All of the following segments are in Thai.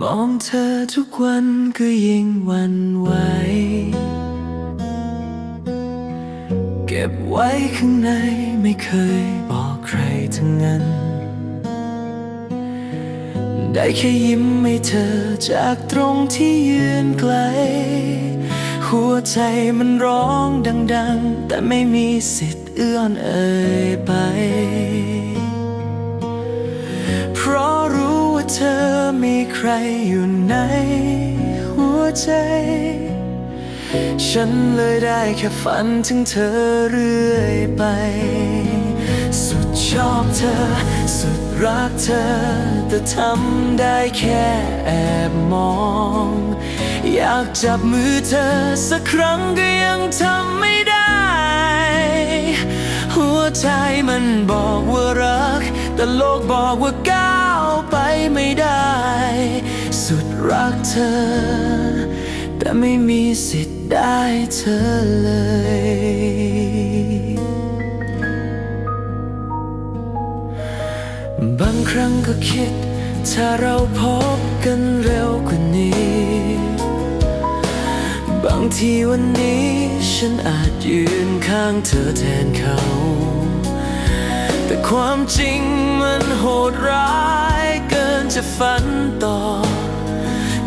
มองเธอทุกวันก็ยิ่งวันไหว เก็บไว้ข้างในไม่เคยบอกใครทั้งนั้น ได้แค่ยิ้มให้เธอจากตรงที่ยืนไกล หัวใจมันร้องดัง ๆ แต่ไม่มีสิทธิ์เอื้อนเอ่ยไป มีใครอยู่ในหัวใจ ฉันเลยได้แค่ฝันถึงเธอเรื่อยไป สุดชอบเธอ สุดรักเธอ แต่ทำได้แค่แอบมอง อยากจับมือเธอสักครั้งก็ยังทำไม่ได้ หัวใจมันบอกว่ารัก แต่โลกบอกว่าก้า ไม่ได้ สุดรักเธอ แต่ไม่มีสิทธิ์ได้เธอเลยบางครั้งก็คิด ถ้าเราพบกันเร็วกว่านี้ บางทีวันนี้ฉันอาจยืนข้างเธอแทนเขา แต่ความจริงมันโหดร้าย จะฝันต่อ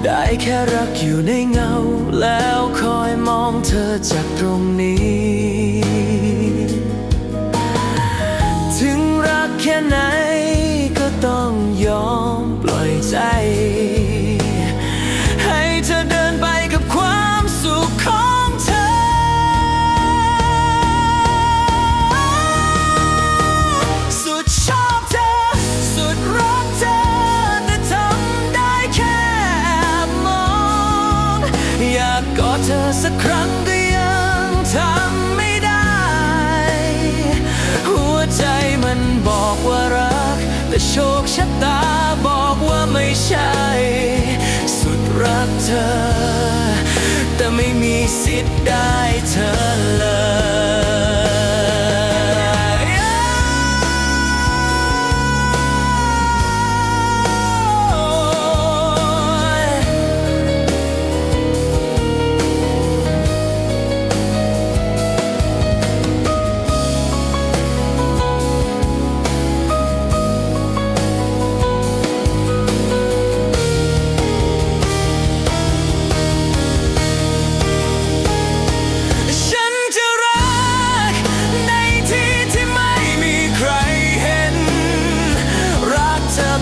ได้แค่รักอยู่ในเงา แล้วคอยมองเธอจากตรงนี้ กกอดเธอสักครั้งก็ยังทำไม่ได้ หัวใจมันบอกว่ารัก แต่โชคชะตาบอกว่าไม่ใช่ สุดรักเธอ แต่ไม่มีสิทธิ์ได้เธอเลย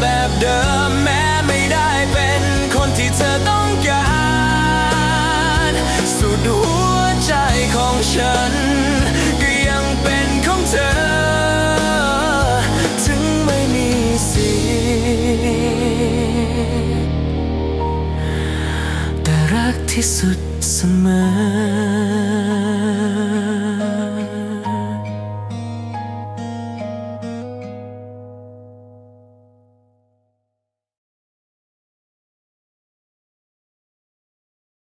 แบบเดิมแม้ไม่ได้เป็นคนที่เธอต้องการ สุดหัวใจของฉัน ก็ยังเป็นของเธอ ถึงไม่มีสิทธิ์แต่รักที่สุดเสมอ